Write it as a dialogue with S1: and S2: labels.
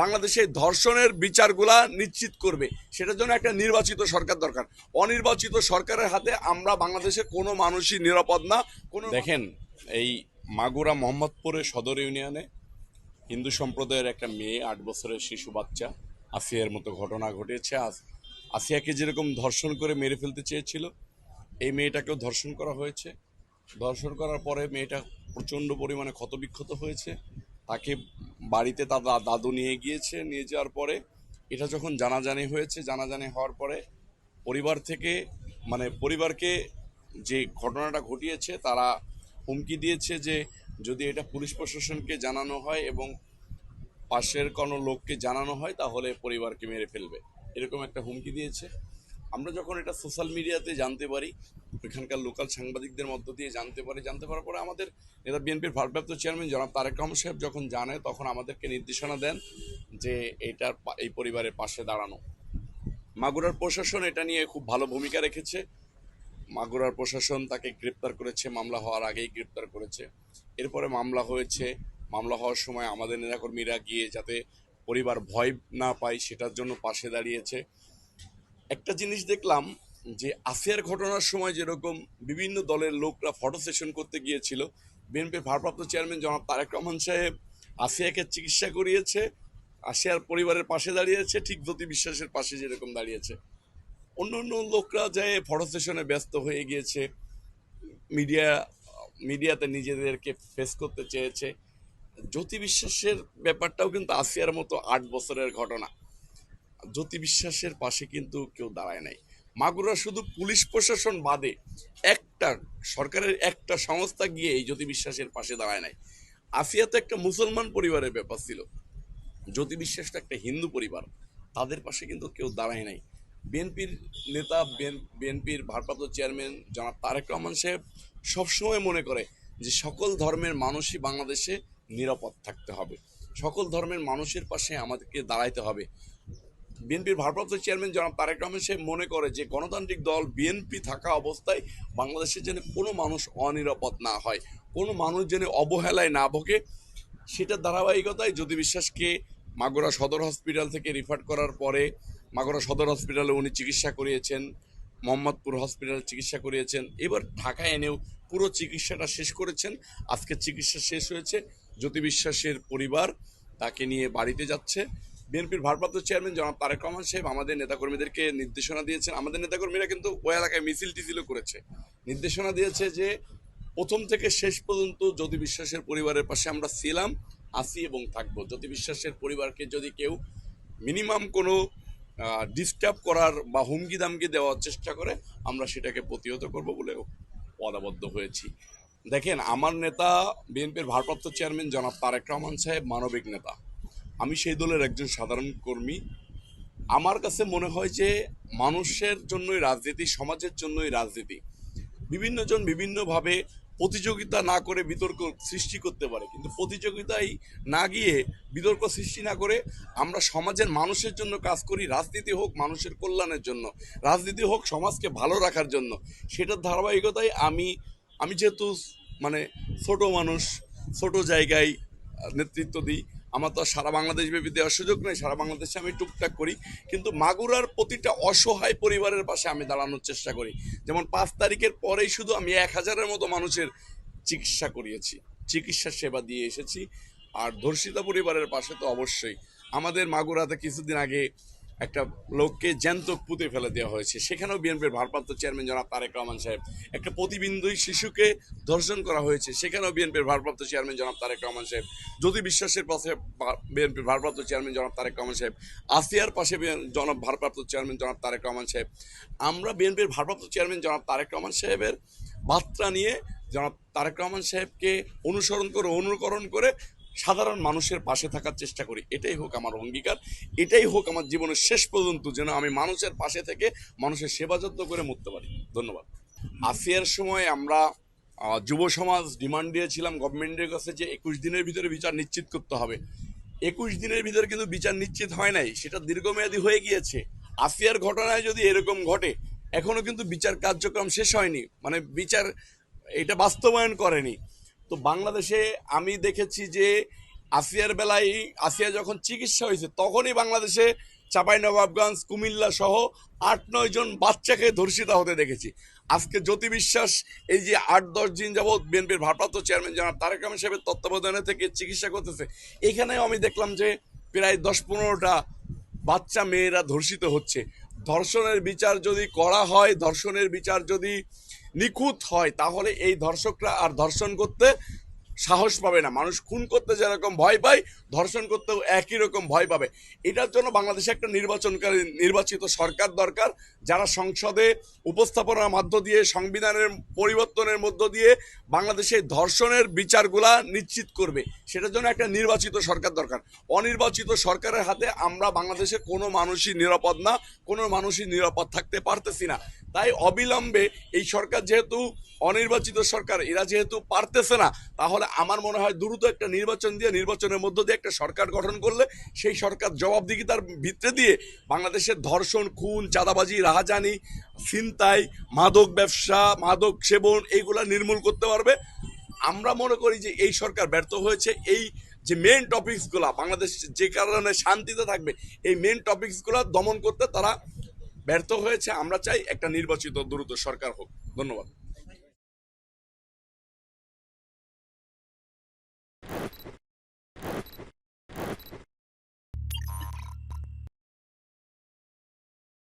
S1: বাংলাদেশে ধর্ষণের বিচারগুলা নিশ্চিত করবে। সেটার জন্য একটা নির্বাচিত সরকার দরকার। অনির্বাচিত সরকারের হাতে আমরা বাংলাদেশের কোনো মানুষই নিরাপদ না। কোনো দেখেন, এই মাগুরা মোহাম্মদপুরের সদর ইউনিয়নে হিন্দু সম্প্রদায়ের একটা মেয়ে, আট বছরের শিশু বাচ্চা, আসিয়ার মতো ঘটনা ঘটেছে। আজ আসিয়াকে যেরকম ধর্ষণ করে মেরে ফেলতে চেয়েছিল, এই মেয়েটাকেও ধর্ষণ করা হয়েছে। ধর্ষণ করার পরে মেয়েটা প্রচণ্ড পরিমাণে ক্ষতবিক্ষত হয়েছে। তাকে বাড়িতে তার দাদু নিয়ে গিয়েছে, নিয়ে যাওয়ার পরে এটা যখন জানাজানি হয়েছে, জানাজানি হওয়ার পরে পরিবার থেকে মানে পরিবারকে যে ঘটনাটা ঘটিয়েছে তারা হুমকি দিয়েছে যে যদি এটা পুলিশ প্রশাসনকে জানানো হয় এবং পাশের কোনো লোককে জানানো হয় তাহলে পরিবারকে মেরে ফেলবে। এরকম একটা হুমকি দিয়েছে। আমরা যখন এটা সোশ্যাল মিডিয়াতে জানতে পারি, ওইখানকার লোকাল সাংবাদিকদের মধ্য দিয়ে জানতে পারি, জানতে পারার পরে আমাদের নেতা বিএনপির ভারপ্রাপ্ত চেয়ারম্যান জনাব তারেক রহমান সাহেব যখন জানে, তখন আমাদেরকে নির্দেশনা দেন যে এইটার পা- এই পরিবারের পাশে দাঁড়ানো। মাগুরার প্রশাসন এটা নিয়ে খুব ভালো ভূমিকা রেখেছে। মাগুরার প্রশাসন তাকে গ্রেপ্তার করেছে, মামলা হওয়ার আগেই গ্রেপ্তার করেছে। এরপরে মামলা হয়েছে, মামলা হওয়ার সময় আমাদের নেতাকর্মীরা গিয়ে যাতে পরিবার ভয় না পায়, সেটার জন্য পাশে দাঁড়িয়েছে। একটা জিনিস দেখলাম যে আসিয়ার ঘটনার সময় যেরকম বিভিন্ন দলের লোকরা ফটো সেশন করতে গিয়েছিল বিএনপির ভারপ্রাপ্ত চেয়ারম্যান জনাব তারেক রহমান সাহেব আসিয়াকে চিকিৎসা করিয়েছে আসিয়ার পরিবারের পাশে দাঁড়িয়েছে, ঠিক জ্যোতি বিশ্বাসের পাশে যেরকম দাঁড়িয়েছে। অন্য অন্য লোকরা যায় ফটো সেশনে ব্যস্ত হয়ে গিয়েছে মিডিয়া মিডিয়াতে নিজেদেরকে ফেস করতে চেয়েছে। জ্যোতি বিশ্বাসের ব্যাপারটাও কিন্তু আসিয়ার মতো আট বছরের ঘটনা। জ্যোতি বিশ্বাসের পাশে কিন্তু কেউ দাঁড়ায় নাই। মাগুরা শুধু পুলিশ প্রশাসন বাদে একটা, সরকারের একটা সংস্থা গিয়ে এই জ্যোতি বিশ্বাসের পাশে দাঁড়ায় নাই। আসিয়া তো একটা মুসলমান পরিবারের ব্যাপার ছিল। জ্যোতি বিশ্বাস তো একটা হিন্দু পরিবার। তাদের পাশে কিন্তু কেউ দাঁড়ায় নাই। বিএনপির নেতা বিএনপির ভারপ্রাপ্ত চেয়ারম্যান জনাব তারেক রহমান সাহেব সবসময় মনে করে যে সকল ধর্মের মানুষই বাংলাদেশে নিরাপদ থাকতে হবে। সকল ধর্মের মানুষের পাশে আমাদেরকে দাঁড়াইতে হবে। বিএনপির ভারপ্রাপ্ত চেয়ারম্যান জনাব তারেক রহমান সাহেব মনে করে যে গণতান্ত্রিক দল বিএনপি থাকা অবস্থায় বাংলাদেশে যেন কোনো মানুষ অনিরাপদ না হয়, কোনো মানুষ যেন অবহেলায় না ভোগে। সেটার ধারাবাহিকতায় জ্যোতি বিশ্বাসকে মাগুরা সদর হসপিটাল থেকে রিফার করার পরে মাগুরা সদর হসপিটালে উনি চিকিৎসা করিয়েছেন, মোহাম্মদপুর হসপিটালে চিকিৎসা করিয়েছেন, এবার ঢাকায় এনেও পুরো চিকিৎসাটা শেষ করেছেন। আজকে চিকিৎসা শেষ হয়েছে। জ্যোতি বিশ্বাসের পরিবার তাকে নিয়ে বাড়িতে যাচ্ছে। বিএনপির ভারপ্রাপ্ত চেয়ারম্যান জনাব তারেক রহমান সাহেব আমাদের নেতাকর্মীদেরকে নির্দেশনা দিয়েছেন। আমাদের নেতাকর্মীরা কিন্তু ওই এলাকায় মিছিল টিছিলও করেছে। নির্দেশনা দিয়েছে যে প্রথম থেকে শেষ পর্যন্ত জ্যোতি বিশ্বাসের পরিবারের পাশে আমরা ছিলাম আছি এবং থাকব। জ্যোতি বিশ্বাসের পরিবারকে যদি কেউ মিনিমাম কোনো ডিস্টার্ব করার বা হুমকি দামকি দেওয়ার চেষ্টা করে, আমরা সেটাকে প্রতিহত করব বলে পদাবদ্ধ হয়েছি। দেখেন, আমার নেতা, বিএনপির ভারপ্রাপ্ত চেয়ারম্যান জনাব তারেক রহমান সাহেব মানবিক নেতা। আমি সেই দলের একজন সাধারণ কর্মী। আমার কাছে মনে হয় যে মানুষের জন্যই রাজনীতি, সমাজের জন্যই রাজনীতি। বিভিন্ন জন বিভিন্নভাবে প্রতিযোগিতা না করে বিতর্ক সৃষ্টি করতে পারে, কিন্তু প্রতিযোগিতায় না গিয়ে বিতর্ক সৃষ্টি না করে আমরা সমাজের মানুষের জন্য কাজ করি, রাজনীতি হোক মানুষের কল্যাণের জন্য, রাজনীতি হোক সমাজকে ভালো রাখার জন্য। সেটার ধারাবাহিকতায় আমি আমি যেহেতু মানে ছোট মানুষ, ছোট জায়গায় নেতৃত্ব দিই আমার তো সারা বাংলাদেশ ব্যাপী দেওয়ার সুযোগ নেই, সারা বাংলাদেশে আমি টুকটাক করি। কিন্তু মাগুরার প্রতিটা অসহায় পরিবারের পাশে আমি দাঁড়ানোর চেষ্টা করি। যেমন পাঁচ তারিখের পরেই শুধু আমি এক হাজারের মতো মানুষের চিকিৎসা করিয়েছি, চিকিৎসা সেবা দিয়ে এসেছি। আর ধর্ষিতা পরিবারের পাশে তো অবশ্যই। আমাদের মাগুরাতে কিছুদিন আগে একটা লোককে জ্যান্ত পুঁতে ফেলে দেওয়া হয়েছে। সেখানেও বিএনপির ভারপ্রাপ্ত চেয়ারম্যান জনাব তারেক রহমান সাহেব একটা প্রতিবিন্দুই শিশুকে ধর্ষণ করা হয়েছে। সেখানেও বিএনপির ভারপ্রাপ্ত চেয়ারম্যান জনাব তারেক রহমান সাহেব, জ্যোতি বিশ্বাসের পাশে বিএনপির ভারপ্রাপ্ত চেয়ারম্যান জনাব তারেক রহমান সাহেব, আসিয়ার পাশে জনাব, ভারপ্রাপ্ত চেয়ারম্যান জনাব তারেক রহমান সাহেব, আমরা বিএনপির ভারপ্রাপ্ত চেয়ারম্যান জনাব তারেক রহমান সাহেবের বার্তা নিয়ে জনাব তারেক রহমান সাহেবকে অনুসরণ করে, অনুকরণ করে সাধারণ মানুষের পাশে থাকার চেষ্টা করি। এটাই হোক আমার অঙ্গীকার, এটাই হোক আমার জীবনের শেষ পর্যন্ত যেন আমি মানুষের পাশে থেকে মানুষের সেবা যত্ন করে মরতে পারি। ধন্যবাদ। আসিয়ার সময় আমরা যুব সমাজ ডিমান্ড দিয়েছিলাম গভর্নমেন্টের কাছে যে একুশ দিনের ভিতরে বিচার নিশ্চিত করতে হবে। একুশ দিনের ভিতরে কিন্তু বিচার নিশ্চিত হয় নাই, সেটা দীর্ঘমেয়াদী হয়ে গিয়েছে। আসিয়ার ঘটনায় যদি এরকম ঘটে, এখনও কিন্তু বিচার কার্যক্রম শেষ হয়নি। মানে বিচার, এটা বাস্তবায়ন করেনি। তো বাংলাদেশে আমি দেখেছি যে আসিয়ার বেলায় আসিয়া যখন চিকিৎসা হয়েছে, তখনই বাংলাদেশে চাঁপাইনবাবগঞ্জ, কুমিল্লা সহ আট নয় জন বাচ্চাকে ধর্ষিত হতে দেখেছি। আজকে জ্যোতি বিশ্বাস, এই যে আট দশ দিন যাবৎ বিএনপির ভারপ্রাপ্ত চেয়ারম্যান জনাব তারেক রহমান সাহেবের তত্ত্বাবধানে থেকে চিকিৎসা করতেছে, এখানেও আমি দেখলাম যে প্রায় দশ পনেরোটা বাচ্চা, মেয়েরা ধর্ষিত হচ্ছে। ধর্ষণের বিচার যদি করা হয়, ধর্ষণের বিচার যদি নিখুঁত হয়, তাহলে এই ধর্ষকরা আর ধর্ষণ করতে সাহস পাবে না। মানুষ খুন করতে যেরকম ভয় পায়, ধর্ষণ করতেও একই রকম ভয় পাবে। এটার জন্য বাংলাদেশে একটা নির্বাচনকারী, নির্বাচিত সরকার দরকার, যারা সংসদে উপস্থাপনার মধ্য দিয়ে, সংবিধানের পরিবর্তনের মধ্য দিয়ে বাংলাদেশে ধর্ষণের বিচারগুলা নিশ্চিত করবে। সেটার জন্য একটা নির্বাচিত সরকার দরকার। অনির্বাচিত সরকারের হাতে আমরা বাংলাদেশে কোনো মানুষই নিরাপদ না, কোনো মানুষই নিরাপদ থাকতে পারতেছি না। তাই অবিলম্বে এই সরকার যেহেতু অনির্বাচিত সরকার, এরা যেহেতু পারতেছে না, তাহলে আমার মনে হয় দ্রুত একটা নির্বাচন দিয়ে, নির্বাচনের মধ্য দিয়ে একটা সরকার গঠন করলে সেই সরকার জবাবদিহিতার ভিতরে দিয়ে বাংলাদেশের ধর্ষণ, খুন, চাঁদাবাজি, রাহাজানি, ছিনতাই, মাদক ব্যবসা, মাদক সেবন এইগুলা নির্মূল করতে পারবে। আমরা মনে করি যে এই সরকার ব্যর্থ হয়েছে। এই যে মেন টপিকসগুলা বাংলাদেশ যে কারণে শান্তিতে থাকবে, এই মেন টপিকসগুলা দমন করতে তারা ব্যর্থ হয়েছে আমরা চাই একটা নির্বাচিত দ্রুত সরকার হোক। ধন্যবাদ।